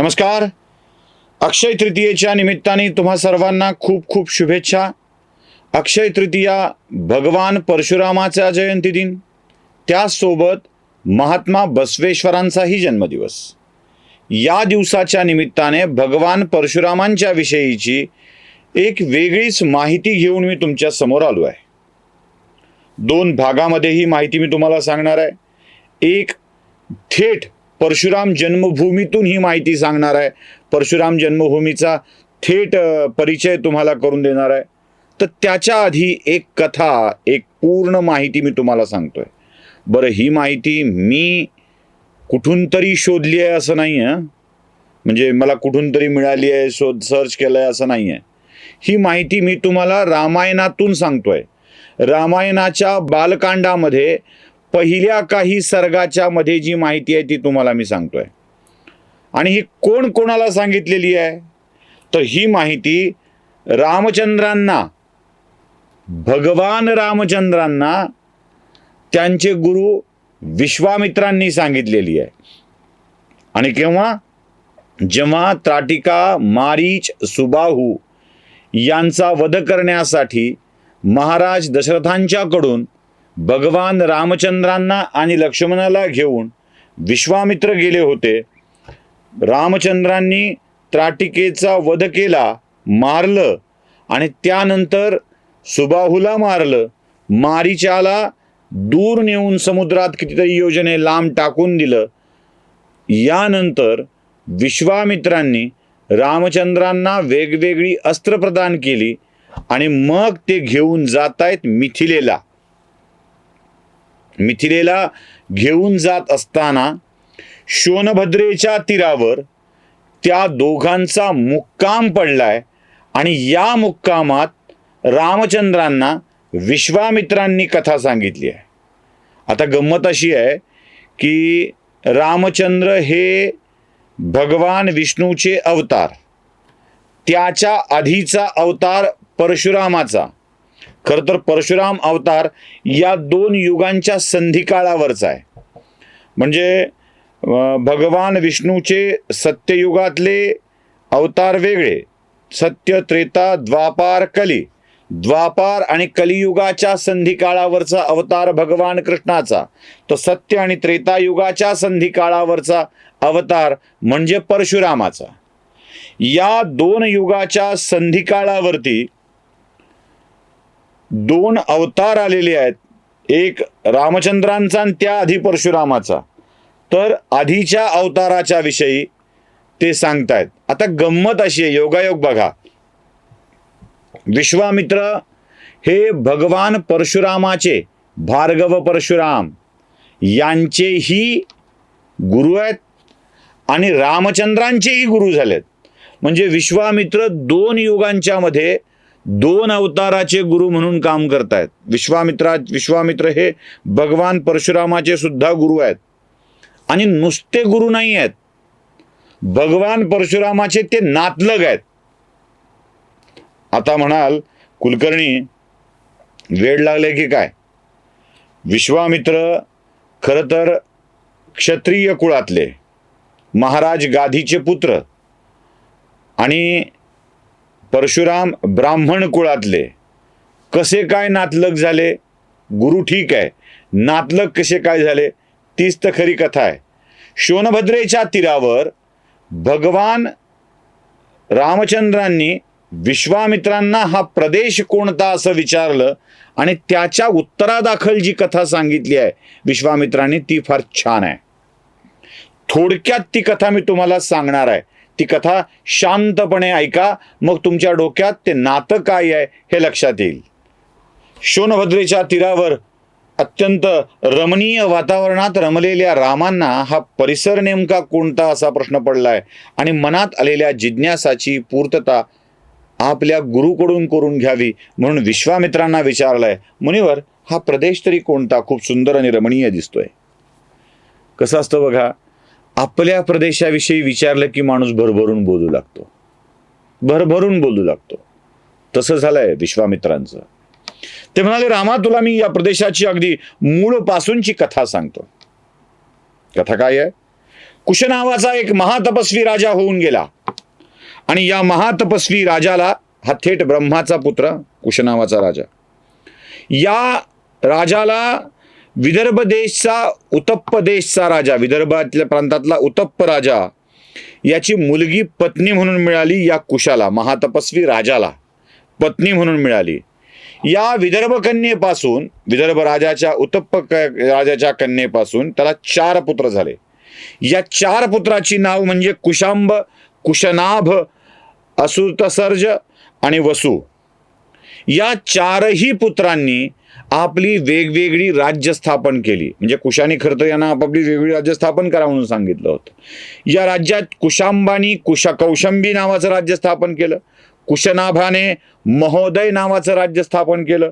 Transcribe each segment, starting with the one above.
नमस्कार. अक्षय तृतीयेच्या निमित्ताने तुम्हा सर्वांना खूप खूप शुभेच्छा. अक्षय तृतीया भगवान परशुरामाचा जयंती दिन. त्यासोबत महात्मा बसवेश्वरांचाही जन्मदिवस. या दिवसाच्या निमित्ताने भगवान परशुरामांच्या विषयीची एक वेगळीच माहिती घेऊन मी तुमच्यासमोर आलो आहे. दोन भागामध्ये ही माहिती मी तुम्हाला सांगणार आहे. एक थेट परशुराम जन्मभूमीतून ही माहिती सांगणार आहे. परशुराम जन्मभूमीचा थेट परिचय तुम्हाला करून देणार आहे. तर त्याच्या आधी एक कथा एक पूर्ण माहिती मी तुम्हाला सांगतोय. बरं ही माहिती मी कुठून तरी शोधली आहे असं नाही आहे म्हणजे मला कुठून तरी मिळाली आहे शोध सर्च केलं आहे असं नाही आहे ही माहिती मी तुम्हाला रामायणातून सांगतोय. रामायणाच्या बालकांडामध्ये पहिल्या काही सर्गाच्या मध्ये जी माहिती आहे ती तुम्हाला मी सांगतोय. आणि ही कोण कोणाला सांगितलेली आहे? तर ही माहिती रामचंद्रांना भगवान रामचंद्रांना त्यांचे गुरु विश्वामित्रांनी सांगितलेली आहे. आणि केव्हा? जेव्हा त्राटिका मारीच सुबाहू यांचा वध करण्यासाठी महाराज दशरथांच्याकडून भगवान रामचंद्रांना आणि लक्ष्मणाला घेऊन विश्वामित्र गेले होते. रामचंद्रांनी त्राटिकेचा वध केला मारलं आणि त्यानंतर सुबाहूला मारलं. मारीच्याला दूर नेऊन समुद्रात कितीतरी योजने लांब टाकून दिलं. यानंतर विश्वामित्रांनी रामचंद्रांना वेगवेगळी अस्त्र प्रदान केली आणि मग ते घेऊन जात आहेत मिथिलेला. मिथिलेला घेऊन जात असताना शोनभद्रेच्या तीरावर त्या दोघांचा मुक्काम पडलाय आणि या मुक्कामात रामचंद्रांना विश्वामित्रांनी कथा सांगितली आहे. आता गंमत अशी आहे की रामचंद्र हे भगवान विष्णूचे अवतार त्याच्या आधीचा अवतार परशुरामाचा खरं तर परशुराम अवतार या दोन युगांच्या संधिकाळावरचा आहे. म्हणजे भगवान विष्णूचे सत्ययुगातले अवतार वेगळे. सत्य त्रेता द्वापार कली. द्वापार आणि कलियुगाच्या संधिकाळावरचा अवतार भगवान कृष्णाचा. तो सत्य आणि त्रेतायुगाच्या संधिकाळावरचा अवतार म्हणजे परशुरामाचा. या दोन युगाच्या संधिकाळावरती दोन अवतार आलेले आहेत. एक रामचंद्रांचा आणि त्या आधी परशुरामाचा. तर आधीच्या अवताराच्या विषयी ते सांगतायत. आता गंमत अशी आहे योगायोग बघा. विश्वामित्र हे भगवान परशुरामाचे भार्गव परशुराम यांचेही गुरु आहेत आणि रामचंद्रांचेही गुरु झालेत. म्हणजे विश्वामित्र दोन युगांच्या मध्ये दोन अवताराचे गुरु म्हणून काम करतायत. विश्वामित्रा विश्वामित्र हे भगवान परशुरामाचे सुद्धा गुरु आहेत. आणि नुसते गुरु नाही आहेत. भगवान परशुरामाचे ते नातलग आहेत. आता म्हणाल कुलकर्णी वेळ लागले की काय? विश्वामित्र खरं तर क्षत्रिय कुळातले. महाराज गाधीचे पुत्र. आणि परशुराम ब्राह्मण कुळातले. कसे काय नातलग झाले? गुरु ठीक आहे. नातलग कसे काय झाले? तीच तर खरी कथा आहे. शोनभद्रेच्या तीरावर भगवान रामचंद्रांनी विश्वामित्रांना हा प्रदेश कोणता असं विचारलं आणि त्याच्या उत्तरादाखल जी कथा सांगितली आहे विश्वामित्रांनी ती फार छान आहे. थोडक्यात ती कथा मी तुम्हाला सांगणार आहे. ती कथा शांतपणे ऐका मग तुमच्या डोक्यात ते नातं काय आहे हे लक्षात येईल. शोनभद्रेच्या तीरावर अत्यंत रमणीय वातावरणात रमलेल्या रामांना हा परिसर नेमका कोणता असा प्रश्न पडलाय आणि मनात आलेल्या जिज्ञासाची पूर्तता आपल्या गुरुकडून करून घ्यावी म्हणून विश्वामित्रांना विचारलंय. मुनिवर हा प्रदेश तरी कोणता? खूप सुंदर आणि रमणीय दिसतोय. कसं असतं बघा आपल्या प्रदेशाविषयी विचारलं की माणूस भरभरून बोलू लागतो. भरभरून बोलू लागतो. तसं झालंय विश्वामित्रांचं. ते म्हणाले रामा तुला मी या प्रदेशाची अगदी मूळ पासूनची कथा सांगतो. कथा काय आहे? कुश नावाचा एक महातपस्वी राजा होऊन गेला. आणि या महातपस्वी राजाला हा थेट ब्रह्माचा पुत्र कुश नावाचा राजा. या राजाला विदर्भ देशचा उत्तप्प देशचा राजा विदर्भातल्या प्रांतातला उत्तप्प राजा याची मुलगी पत्नी म्हणून मिळाली या कुशाला महातपस्वी राजाला पत्नी म्हणून मिळाली. या विदर्भ कन्येपासून विदर्भ राजाच्या उत्तप्प क- राजाच्या कन्येपासून त्याला चार पुत्र झाले. या चार पुत्राची नाव म्हणजे कुशांब कुशनाभ असुतसर्ज आणि वसु. या चारही पुत्रांनी आपली वेगवेगळी राज्य स्थापन केली. म्हणजे कुशाने खरं तर यांना आपापली वेगवेगळी राज्य स्थापन करा म्हणून सांगितलं होतं. या राज्यात कुशांबानी कुशा कौशंबी नावाचं राज्य स्थापन केलं. कुशनाभाने महोदय नावाचं राज्य स्थापन केलं.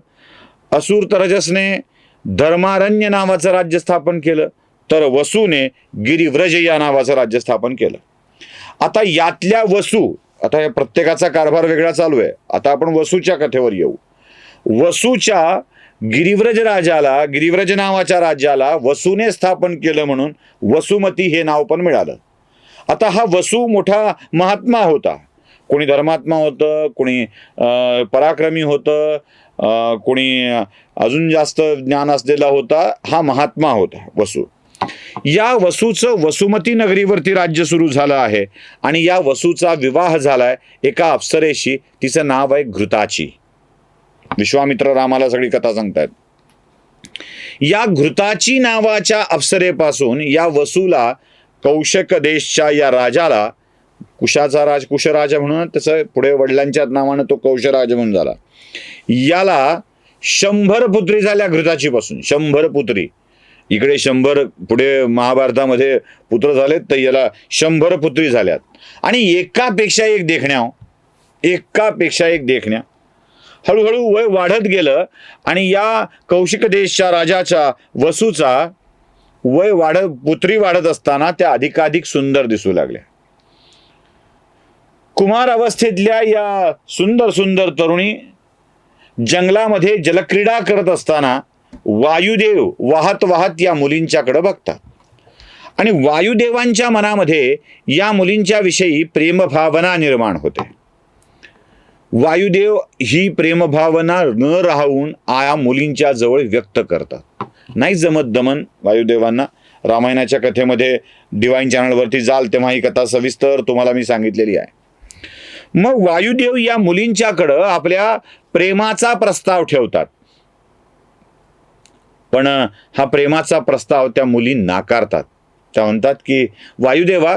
असुर तरजसने धर्मारण्य नावाचं राज्य स्थापन केलं. तर वसूने गिरिव्रज या नावाचं राज्य स्थापन केलं. आता यातल्या वसू आता या प्रत्येकाचा कारभार वेगळा चालू आहे. आता आपण वसूच्या कथेवर येऊ. वसूच्या गिरिव्रज राजाला गिरिव्रज नावाच्या राज्याला वसूने स्थापन केलं म्हणून वसुमती हे नाव पण मिळालं. आता हा वसू मोठा महात्मा होता. कोणी धर्मात्मा होतं कोणी पराक्रमी होतं कोणी अजून जास्त ज्ञान असलेला होता हा महात्मा होता वसू. या वसूचं वसुमती नगरीवरती राज्य सुरू झालं आहे आणि या वसूचा विवाह झालाय एका अप्सरेशी तिचं नाव आहे घृताची. विश्वामित्र रामाला सगळी कथा सांगतायत. या घृताची नावाच्या अप्सरेपासून या वसूला कौशक देशच्या या राजाला कुशाचा राज कुशराजा म्हणून त्याचं पुढे वडिलांच्या नावानं तो कौशराज म्हणून झाला. याला शंभर पुत्री झाल्या घृताची पासून शंभर पुत्री. इकडे शंभर पुढे महाभारतामध्ये पुत्र झालेत तर याला शंभर पुत्री झाल्यात. आणि एकापेक्षा एक देखण्या हो. एकापेक्षा एक देखण्या. हळूहळू वय वाढत गेलं आणि या कौशिक देशच्या राजाच्या वसूचा वय वाढत पुत्री वाढत असताना त्या अधिकाधिक सुंदर दिसू लागल्या. कुमार अवस्थेतल्या या सुंदर सुंदर तरुणी जंगलामध्ये जलक्रीडा करत असताना वायुदेव वाहत वाहत या मुलींच्याकडे बघतात. आणि वायुदेवांच्या मनामध्ये या मुलींच्या विषयी प्रेमभावना निर्माण होते. वायुदेव ही प्रेमभावना न राहून आया मुलींच्या जवळ व्यक्त करतात. नाही जमत दमन वायुदेवांना. रामायणाच्या कथेमध्ये डिवाईन चॅनलवरती जाल तेव्हा ही कथा सविस्तर तुम्हाला मी सांगितलेली आहे. मग वायुदेव या मुलींच्याकडं आपल्या प्रेमाचा प्रस्ताव ठेवतात. पण हा प्रेमाचा प्रस्ताव त्या मुली नाकारतात. त्या म्हणतात की वायुदेवा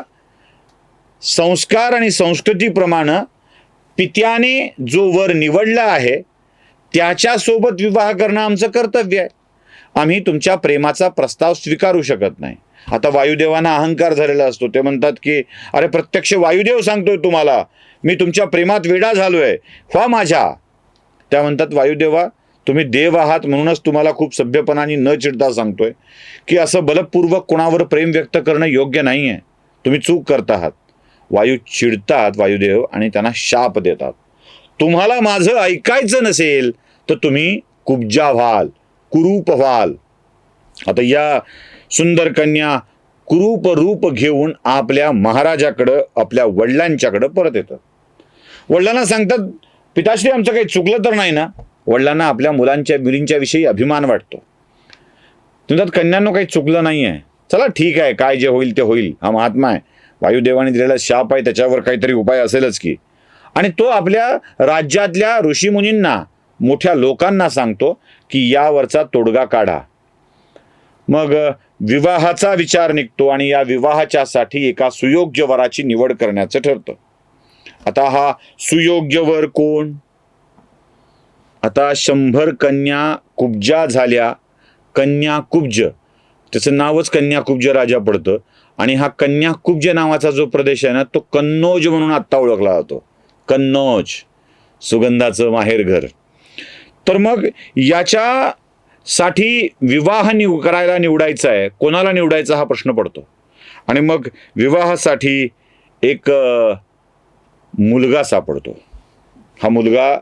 संस्कार आणि संस्कृतीप्रमाणे पित्याने जो वर निवडला आहे त्याच्यासोबत विवाह करणं आमचं कर्तव्य आहे. आम्ही तुमच्या प्रेमाचा प्रस्ताव स्वीकारू शकत नाही. आता वायुदेवांना अहंकार झालेला असतो. ते म्हणतात की अरे प्रत्यक्ष वायुदेव सांगतोय तुम्हाला. मी तुमच्या प्रेमात वेडा झालोय. व्हा माझ्या. त्या म्हणतात वायुदेवा तुम्ही देव आहात म्हणूनच तुम्हाला खूप सभ्यपणाने न चिडता सांगतोय की असं बलपूर्वक कोणावर प्रेम व्यक्त करणं योग्य नाही आहे तुम्ही चूक करत आहात. वायू चिडतात वायुदेव आणि त्यांना शाप देतात. तुम्हाला माझं ऐकायचं नसेल तर तुम्ही कुब्जा व्हाल कुरूप व्हाल. आता या सुंदर कन्या कुरूप रूप घेऊन आपल्या महाराजाकडं आपल्या वडिलांच्याकडं परत येतात. वडिलांना सांगतात पिताश्री आमचं काही चुकलं तर नाही ना? वडिलांना आपल्या मुलांच्या मुलींच्या विषयी अभिमान वाटतो. म्हणतात कन्यांनो काही चुकलं नाही आहे चला ठीक आहे काय जे होईल ते होईल. हा महात्मा आहे. वायुदेवाने दिलेला शाप आहे त्याच्यावर काहीतरी उपाय असेलच की. आणि तो आपल्या राज्यातल्या ऋषीमुनींना मोठ्या लोकांना सांगतो की यावरचा तोडगा काढा. मग विवाहाचा विचार निघतो आणि या विवाहाच्यासाठी एका सुयोग्य वराची निवड करण्याचं ठरतं. आता हा सुयोग्य वर कोण? आता शंभर कन्या कुब्जा झाल्या कन्या कुब्ज त्याचं नावच कन्या कुब्ज राजा पडतं. आणि हा कन्या कुब्ज नावाचा जो प्रदेश आहे ना तो कन्नौज म्हणून आत्ता ओळखला जातो. कन्नौज सुगंधाचं माहेरघर तर मग याच्यासाठी विवाह निव करायला निवडायचा आहे. कोणाला निवडायचा हा प्रश्न पडतो? आणि मग विवाहासाठी एक मुलगा सापडतो. हा मुलगा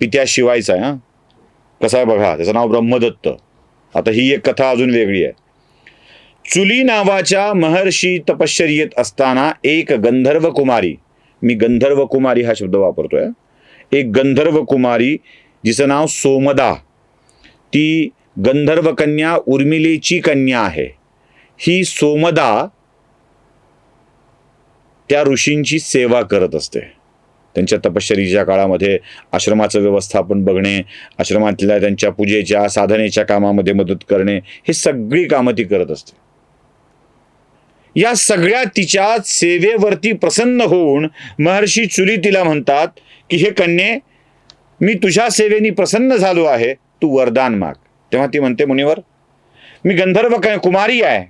पित्याशिवायचा आहे हां. कसा आहे बघा त्याचं नाव ब्रह्मदत्त. आता ही एक कथा अजून वेगळी आहे. चुली नावाच्या महर्षी तपश्चर्येत असताना एक गंधर्व कुमारी मी गंधर्व कुमारी हा शब्द वापरतोय एक गंधर्व कुमारी जिचं नाव सोमदा ती गंधर्व कन्या उर्मिलेची कन्या आहे. ही सोमदा त्या ऋषींची सेवा करत असते. त्यांच्या तपश्चरीच्या काळामध्ये आश्रमाचं व्यवस्थापन बघणे आश्रमातल्या त्यांच्या पूजेच्या साधनेच्या कामामध्ये मदत करणे हे सगळी कामं ती करत असते. या सगळ्या तिच्या सेवेवरती प्रसन्न होऊन महर्षी चुली तिला म्हणतात की हे कन्ये मी तुझ्या सेवेनी प्रसन्न झालो आहे. तू वरदान माग. तेव्हा ती म्हणते मुनिवर मी गंधर्व कुमारी आहे.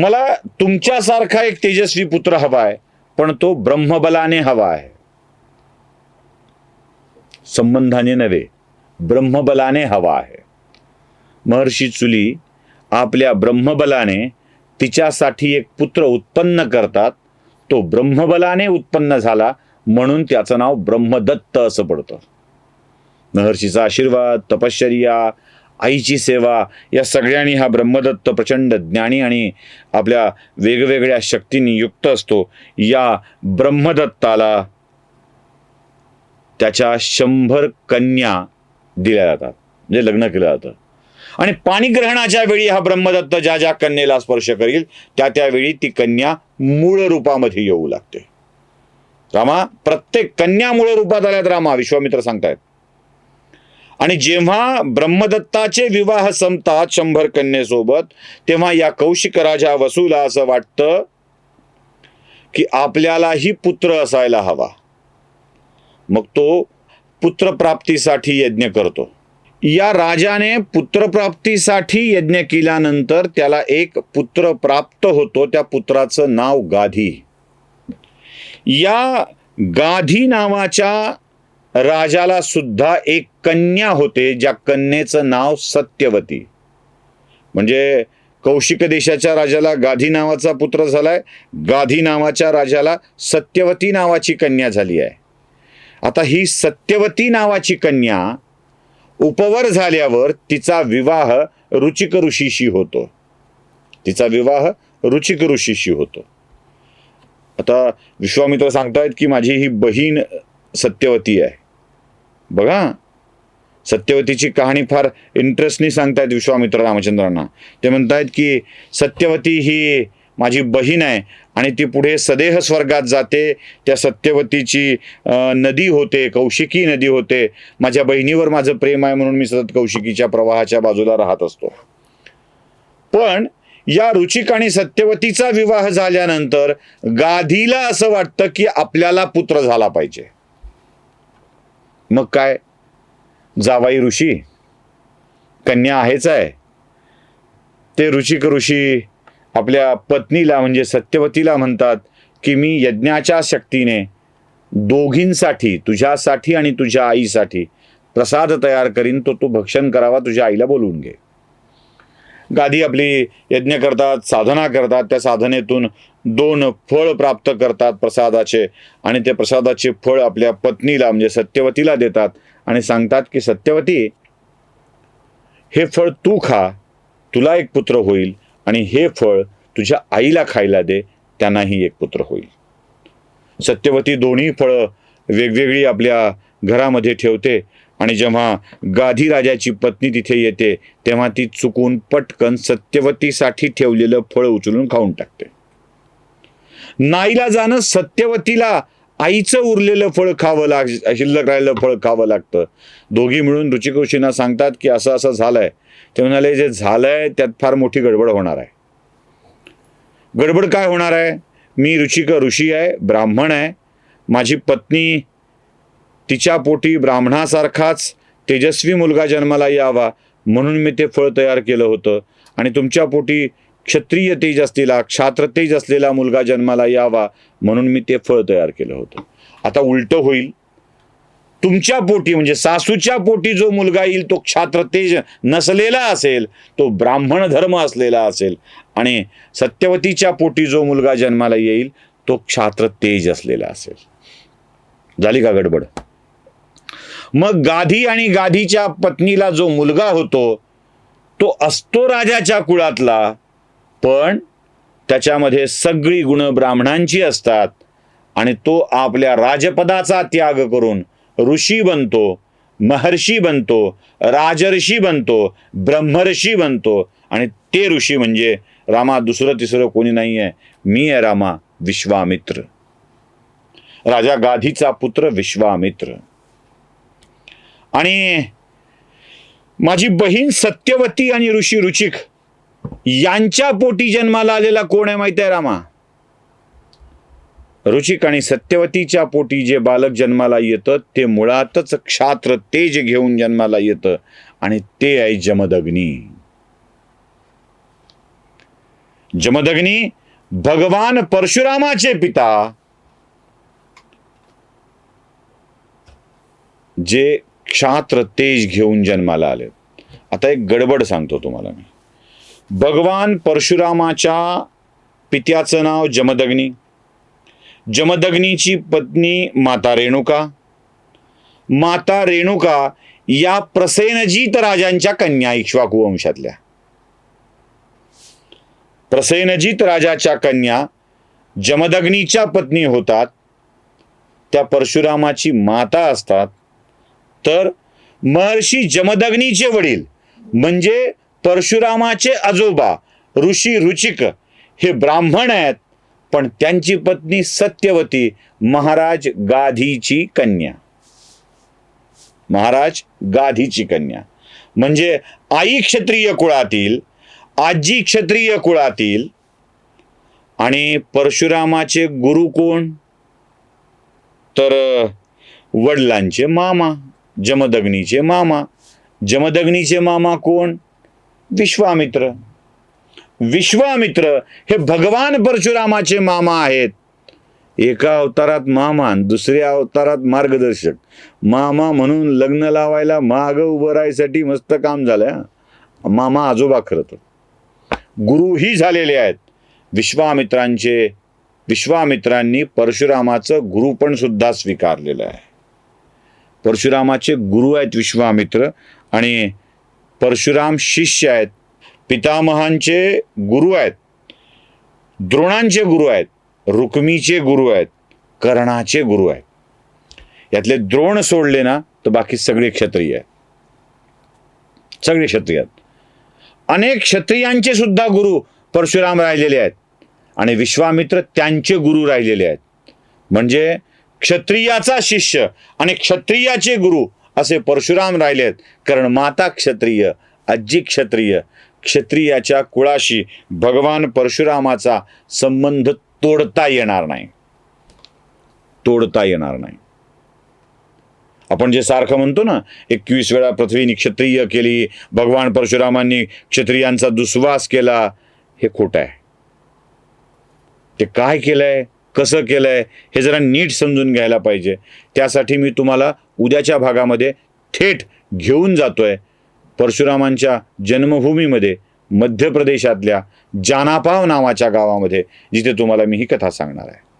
मला तुमच्यासारखा एक तेजस्वी पुत्र हवा आहे पण तो ब्रह्मबलाने हवा आहे. संबंधाने नव्हे ब्रह्मबलाने हवा आहे. महर्षी चुली आपल्या ब्रह्मबलाने तिच्यासाठी एक पुत्र उत्पन्न करतात. तो ब्रह्मबलाने उत्पन्न झाला म्हणून त्याचं नाव ब्रह्मदत्त असं पडतं. महर्षीचा आशीर्वाद तपश्चर्या आईची सेवा या सगळ्यांनी हा ब्रह्मदत्त प्रचंड ज्ञानी आणि आपल्या वेगवेगळ्या शक्तींनी युक्त असतो. या ब्रह्मदत्ताला त्याच्या शंभर कन्या दिल्या जातात. म्हणजे लग्न केलं जातं. आणि पाणीग्रहणाच्या वेळी हा ब्रह्मदत्त ज्या ज्या कन्येला स्पर्श करील त्या त्यावेळी ती कन्या मूळ रूपामध्ये येऊ लागते. रामा प्रत्येक कन्या मूळ रूपात आल्यात रामा विश्वामित्र सांगतायत. आणि जेव्हा ब्रह्मदत्ताचे विवाह संपतात शंभर कन्येसोबत तेव्हा या कौशिक राजा वसूला असं वाटतं की आपल्यालाही पुत्र असायला हवा. मग तो पुत्रप्राप्तीसाठी यज्ञ करतो. या राजाने पुत्रप्राप्तीसाठी यज्ञ केल्यानंतर त्याला एक पुत्र प्राप्त होतो त्या पुत्राचं नाव गाधी. या गाधी नावाच्या राजाला सुद्धा एक कन्या होते ज्या कन्येचं नाव सत्यवती. म्हणजे कौशिक देशाच्या राजाला गाधी नावाचा पुत्र झालाय गाधी नावाच्या राजाला सत्यवती नावाची कन्या झाली आहे. आता ही सत्यवती नावाची कन्या उपवर झाल्यावर तिचा विवाह रुचिक ऋषीशी होतो. तिचा विवाह रुचिक ऋषीशी होतो. आता विश्वामित्र सांगतायत की माझी ही बहीण सत्यवती आहे. बघा सत्यवतीची कहाणी फार इंटरेस्टनी सांगतायत विश्वामित्र रामचंद्रांना. ते म्हणतायत की सत्यवती ही माझी बहीण आहे आणि ती पुढे सदेह स्वर्गात जाते. त्या सत्यवतीची नदी होते कौशिकी नदी होते. माझ्या बहिणीवर माझं प्रेम आहे म्हणून मी सतत कौशिकीच्या प्रवाहाच्या बाजूला राहत असतो. पण या रुचिक आणि सत्यवतीचा विवाह झाल्यानंतर गाधीला असं वाटतं की आपल्याला पुत्र झाला पाहिजे. मग काय? जावाई ऋषी कन्या आहेच आहे. ते रुचिक ऋषी आपल्या पत्नीला म्हणजे सत्यवतीला म्हणतात की मी यज्ञाच्या शक्तीने दोघींसाठी तुझ्यासाठी आणि तुझ्या आईसाठी प्रसाद तयार करीन तो तू भक्षण करावा तुझ्या आईला बोलवून घे. गादी आपली यज्ञ करतात साधना करतात त्या साधनेतून दोन फळ प्राप्त करतात प्रसादाचे आणि ते प्रसादाचे फळ आपल्या पत्नीला म्हणजे सत्यवतीला देतात आणि सांगतात की सत्यवती हे फळ तू खा तुला एक पुत्र होईल आणि हे फळ तुझ्या आईला खायला दे त्यांनाही एक पुत्र होईल. सत्यवती दोन्ही फळं वेगवेगळी आपल्या घरामध्ये ठेवते आणि जेव्हा गाधी राजाची पत्नी तिथे येते तेव्हा ती चुकून पटकन सत्यवतीसाठी ठेवलेलं फळ उचलून खाऊन टाकते. नाईला जाणं सत्यवतीला आईचं उरलेलं फळ खावं लाग शिल्लक राहिलेलं फळ खावं लागतं. दोघी मिळून रुचिकृषींना सांगतात की असं असं झालंय. ते म्हणाले जे झालंय त्यात फार मोठी गडबड होणार आहे. गडबड काय होणार आहे? मी रुचिक ऋषी आहे ब्राह्मण आहे. माझी पत्नी तिच्या पोटी ब्राह्मणासारखाच तेजस्वी मुलगा जन्माला यावा म्हणून मी ते फळ तयार केलं होतं. आणि तुमच्या पोटी क्षत्रिय तेज असलेला क्षात्र तेज असलेला मुलगा जन्माला यावा म्हणून मी ते फळ तयार केलं होतं. आता उलट होईल. तुमच्या पोटी म्हणजे सासूच्या पोटी जो मुलगा येईल तो क्षात्र तेज नसलेला असेल तो ब्राह्मण धर्म असलेला असेल आणि सत्यवतीच्या पोटी जो मुलगा जन्माला येईल तो क्षात्र तेज असलेला असेल. झाली का गडबड? मग गाधी आणि गाधीच्या पत्नीला जो मुलगा होतो तो असतो राजाच्या कुळातला पण त्याच्यामध्ये सगळी गुण ब्राह्मणांची असतात आणि तो आपल्या राजपदाचा त्याग करून ऋषी बनतो महर्षी बनतो राजर्षी बनतो ब्रह्मर्षी बनतो. आणि ते ऋषी म्हणजे रामा दुसरं तिसरं कोणी नाही आहे मी आहे रामा विश्वामित्र. राजा गाधीचा पुत्र विश्वामित्र. आणि माझी बहीण सत्यवती आणि ऋषी रुचिक यांच्या पोटी जन्माला आलेला कोण आहे माहिती आहे रामा? रुचिक आणि सत्यवतीच्या पोटी जे बालक जन्माला येतं ते मुळातच क्षात्र तेज घेऊन जन्माला येतं आणि ते आहे जमदग्नी. जमदग्नी भगवान परशुरामाचे पिता जे क्षात्र तेज घेऊन जन्माला आले आता एक गडबड सांगतो तुम्हाला मी. भगवान परशुरामाच्या पित्याचं नाव जमदग्नी. जमदग्नीची पत्नी माता रेणुका. माता रेणुका या प्रसेनजीत राजांच्या कन्या इक्ष्वाकू वंशातल्या. प्रसेनजीत राजाच्या कन्या जमदग्नीच्या पत्नी होतात. त्या परशुरामाची माता असतात. तर महर्षी जमदग्नीचे वडील म्हणजे परशुरामाचे आजोबा ऋषी रुचिक हे ब्राह्मण आहेत पण त्यांची पत्नी सत्यवती महाराज गाधीची कन्या. महाराज गाधीची कन्या. म्हणजे आई क्षत्रिय कुळातील आजी क्षत्रिय कुळातील आणि परशुरामाचे गुरु कोण? तर वडिलांचे मामा जमदग्नीचे मामा. जमदग्नीचे मामा कोण? विश्वामित्र. विश्वामित्र हे भगवान परशुरामाचे मामा आहेत. एका अवतारात मामा दुसऱ्या अवतारात मार्गदर्शक. मामा म्हणून लग्न लावायला माग उभं राहायसाठी मस्त काम झालं मामा आजोबा खरं तर. गुरुही झालेले आहेत. विश्वामित्रांचे विश्वामित्रांनी परशुरामाचं गुरुपण सुद्धा स्वीकारलेलं आहे. परशुरामाचे गुरु आहेत विश्वामित्र आणि परशुराम शिष्य आहेत पितामहांचे गुरु आहेत द्रोणांचे गुरु आहेत रुक्मीचे गुरु आहेत कर्णाचे गुरु आहेत. यातले द्रोण सोडले ना तर बाकी सगळे क्षत्रिय आहेत. सगळे क्षत्रिय आहेत. अनेक क्षत्रियांचे सुद्धा गुरु परशुराम राहिलेले आहेत आणि विश्वामित्र त्यांचे गुरु राहिलेले आहेत. म्हणजे क्षत्रियाचा शिष्य आणि क्षत्रियाचे गुरु असे परशुराम राहिलेत. कारण माता क्षत्रिय आजी क्षत्रिय क्षत्रियाच्या कुळाशी भगवान परशुरामाचा संबंध तोडता येणार नाही. तोडता येणार नाही. आपण जे सारखं म्हणतो ना एकवीस वेळा पृथ्वीनी क्षत्रिय केली भगवान परशुरामांनी क्षत्रियांचा दुस्वास केला हे खोटं आहे. ते काय केलंय? कसं केलं आहे हे जरा नीट समजून घ्यायला पाहिजे. त्यासाठी मी तुम्हाला उद्याच्या भागामध्ये थेट घेऊन जातो आहे परशुरामांच्या जन्मभूमीमध्ये मध्य प्रदेशातल्या जानापाव नावाच्या गावामध्ये जिथे तुम्हाला मी ही कथा सांगणार आहे.